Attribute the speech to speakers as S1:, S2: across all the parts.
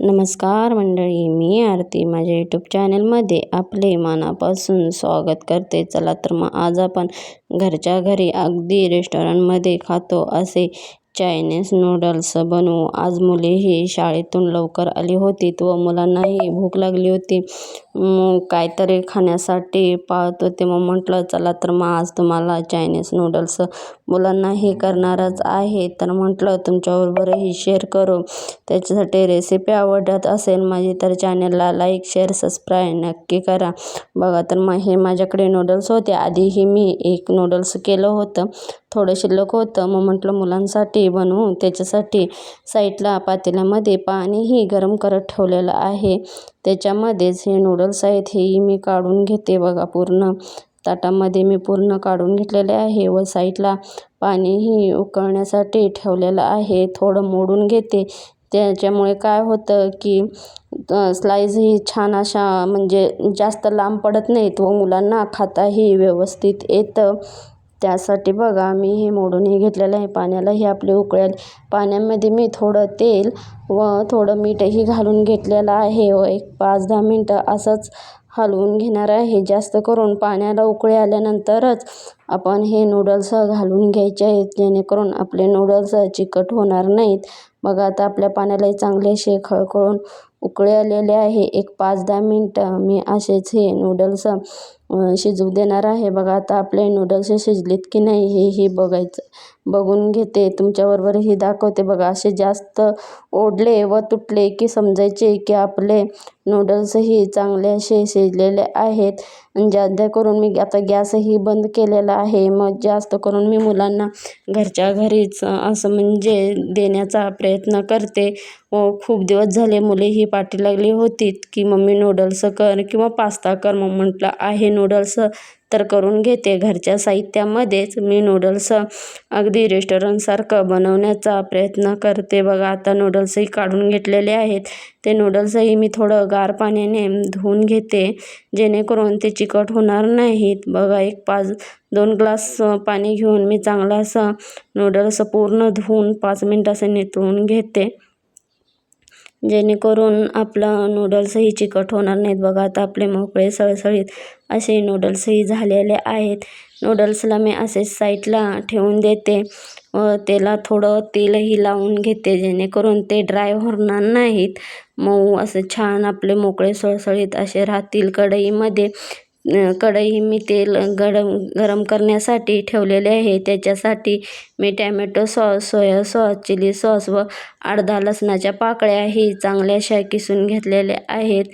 S1: नमस्कार मंडळी मी आरती. माझ्या यूट्यूब चॅनलमध्ये आपले मनापासून स्वागत करते. चला तर मग आज आपण घरच्या घरी अगदी रेस्टॉरंटमध्ये खातो असे चायनीज नूडल्स बनवू. आज मुलेही शाळेतून लवकर आली होती व मुलांनाही भूक लागली होती. काहीतरी खाण्यासाठी पाहत होते. मग म्हटलं चला तर मग आज तुम्हाला चायनीज नूडल्स मुलांना हे करणारच आहे. तर म्हटलं तुमच्याबरोबरही शेअर करू. त्याच्यासाठी रेसिपी आवडत असेल माझी तर चॅनलला लाईक शेअर सबस्क्राईब नक्की करा. बघा तर मग हे माझ्याकडे नूडल्स होते. आधीही मी एक नूडल्स केलं होतं. थोडं शिल्लक होतं. मग म्हटलं मुलांसाठी बनवू. त्याच्यासाठी साईडला पातेल्यामध्ये पाणीही गरम करत ठेवलेलं आहे. त्याच्यामध्येच हे नूडल्स आहेत हेही मी काढून घेते बघा पूर्ण. ताटामध्ये मी पूर्ण काढून घेतलेले आहे व साईडला पाणीही उकळण्यासाठी ठेवलेलं आहे. थोडं मोडून घेते. त्याच्यामुळे काय होतं की स्लाईजही छान अशा म्हणजे जास्त लांब पडत नाहीत व मुलांना खाताही व्यवस्थित येतं. त्यासाठी बघा मी हे मोडूनही घेतलेलं आहे पाण्याला. हे आपले उकळेल पाण्यामध्ये मी थोडं तेल व थोडं मीठही घालून घेतलेलं आहे. व एक पाच दहा मिनटं असंच हलवून घेणार आहे. जास्त करून पाण्याला उकळी आल्यानंतरच आपण हे नूडल्स घालून घ्यायचे आहेत जेणेकरून आपले नूडल्स चिकट होणार नाहीत. बघा आता आपल्या पाण्यालाही चांगले असे खळखळून उकळे आलेले आहे. एक पाच दहा मिनटं मी असेच हे नूडल्स शिजवू देणार आहे. बघा आता आपले नूडल्स शिजलेत की नाही हेही बघायचं. बघून घेते. तुमच्याबरोबरही दाखवते. बघा असे जास्त ओढले व तुटले की समजायचे की आपले नूडल्सही चांगले असे शिजलेले आहेत. ज्यादा करून मी आता गॅसही बंद केलेला आहे मग जास्त करून मी मुलांना घरच्या घरीच असं म्हणजे देण्याचा प्रयत्न करते. व खूप दिवस झाले मुले ही पाठी लागली होती की मम्मी नूडल्स कर किंवा पास्ता कर मग म्हटलं आहे नूडल्स तर करून घेते. घरच्या साहित्यामध्येच मी नूडल्स अगदी रेस्टॉरंटसारखं बनवण्याचा प्रयत्न करते. बघा आता नूडल्सही काढून घेतलेले आहेत. ते नूडल्सही मी थोडं गार पाण्याने धुवून घेते. जेणेकरून ते चिकट होणार नाहीत. बघा एक पाच दोन ग्लास पाणी घेऊन मी चांगला असं नूडल्स पूर्ण धुवून पाच मिनटं असं नितळून घेते. जेणेकरून आपलं नूडल्सही चिकट होणार नाहीत. बघा आता आपले मोकळे सळसळीत असे नूडल्सही झालेले आहेत. नूडल्सला मी असे साईडला ठेवून देते. व त्याला थोडं तेलही लावून घेते जेणेकरून ते ड्राय होणार नाहीत. मऊ असे छान आपले मोकळे सळसळीत असे राहतील कढईमध्ये. कढई मी तेल गरम गरम करण्यासाठी ठेवलेले आहे. त्याच्यासाठी मी tomato sauce soya sauce chilli sauce व अर्धा लसणाच्या पाकळ्याही चांगल्या अशा किसून घेतलेल्या आहेत.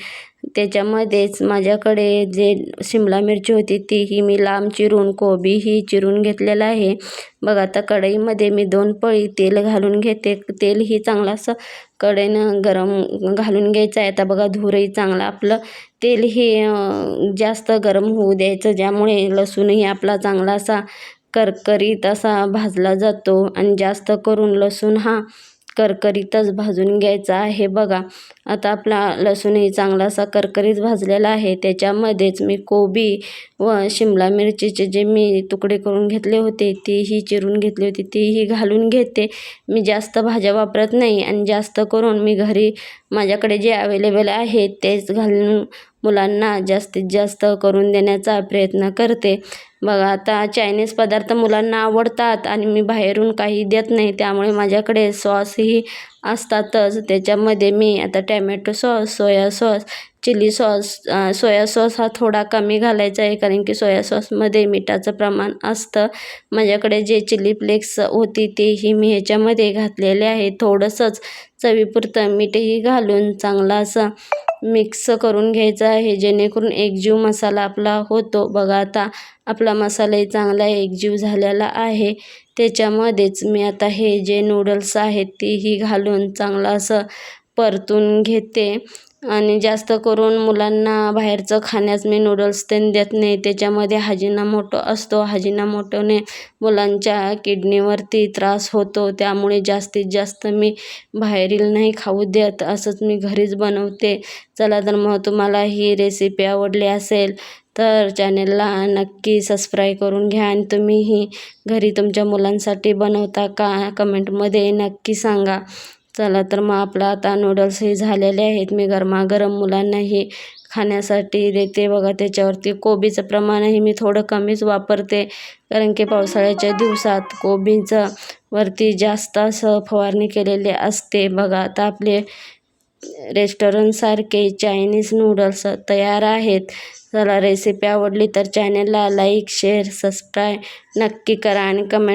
S1: त्याच्यामध्येच माझ्याकडे जे शिमला मिरची होती तीही मी लांब चिरून कोबीही चिरून घेतलेलं आहे. बघा आता कढईमध्ये मी दोन पळी तेल घालून घेते. तेलही चांगलं असं कडेनं गरम घालून घ्यायचं आहे. आता बघा धुरही चांगला. आपलं तेलही जास्त गरम होऊ द्यायचं ज्यामुळे लसूणही आपला चांगला असा करकरीत असा भाजला जातो. आणि जास्त करून लसूण हा करकरीतच भाजून घ्यायचा आहे. बघा आता आपला लसूणही चांगला असा करकरीत भाजलेला आहे. त्याच्यामध्येच मी कोबी व शिमला मिरचीचे जे मी तुकडे करून घेतले होते तीही चिरून घेतली होती. तीही घालून घेते. मी जास्त भाज्या वापरत नाही आणि जास्त करून मी घरी माझ्याकडे जे अवेलेबल आहे तेच घालून मुलांना जास्तीत जास्त करून देण्याचा प्रयत्न करते. बघा आता चायनीज पदार्थ मुलांना आवडतात आणि मी बाहेरून काही देत नाही त्यामुळे माझ्याकडे सॉसही असतातच. त्याच्यामध्ये मी आता tomato sauce soya sauce chilli sauce soya sauce हा थोडा कमी घालायचा आहे कारण की सोया सॉसमध्ये मिठाचं प्रमाण असतं. माझ्याकडे जे चिली फ्लेक्स होती तेही मी ह्याच्यामध्ये घातलेले आहे. थोडंसंच चवीपुरतं मीठही घालून चांगला असं मिक्स करून घ्यायचं आहे. जेणेकरून एकजीव मसाला आपला होतो. बघा आता आपला मसालाही चांगला एकजीव झालेला आहे. त्याच्यामध्येच मी आता हे जे नूडल्स आहेत तेही घालून चांगलं असं परतून घेते. आणि जास्त करून मुलांना बाहेरचं खाण्यास मी नूडल्स ते देत नाही. त्याच्यामध्ये हाजिनामोटो असतो. हाजिनामोटोने मुलांच्या किडनीवरती त्रास होतो. त्यामुळे जास्तीत जास्त मी बाहेरील नाही खाऊ देत. असंच मी घरीच बनवते. चला तर मग तुम्हाला ही रेसिपी आवडली असेल तर चॅनेलला नक्की सबस्क्राईब करून घ्या आणि तुम्हीही घरी तुमच्या मुलांसाठी बनवता का? कमेंटमध्ये नक्की सांगा. चला तर मग आपलं आता नूडल्सही झालेले आहेत. मी गरमागरम मुलांनाही खाण्यासाठी देते. बघा त्याच्यावरती कोबीचं प्रमाणही मी थोडं कमीच वापरते. कारण की पावसाळ्याच्या दिवसात कोबीचं वरती जास्त असं फवारणी केलेली असते. बघा आता आपले रेस्टॉरंटसारखे चायनीज नूडल्स तयार आहेत. चला रेसिपी आवडली तर चॅनलला लाईक शेअर सबस्क्राईब नक्की करा आणि कमेंट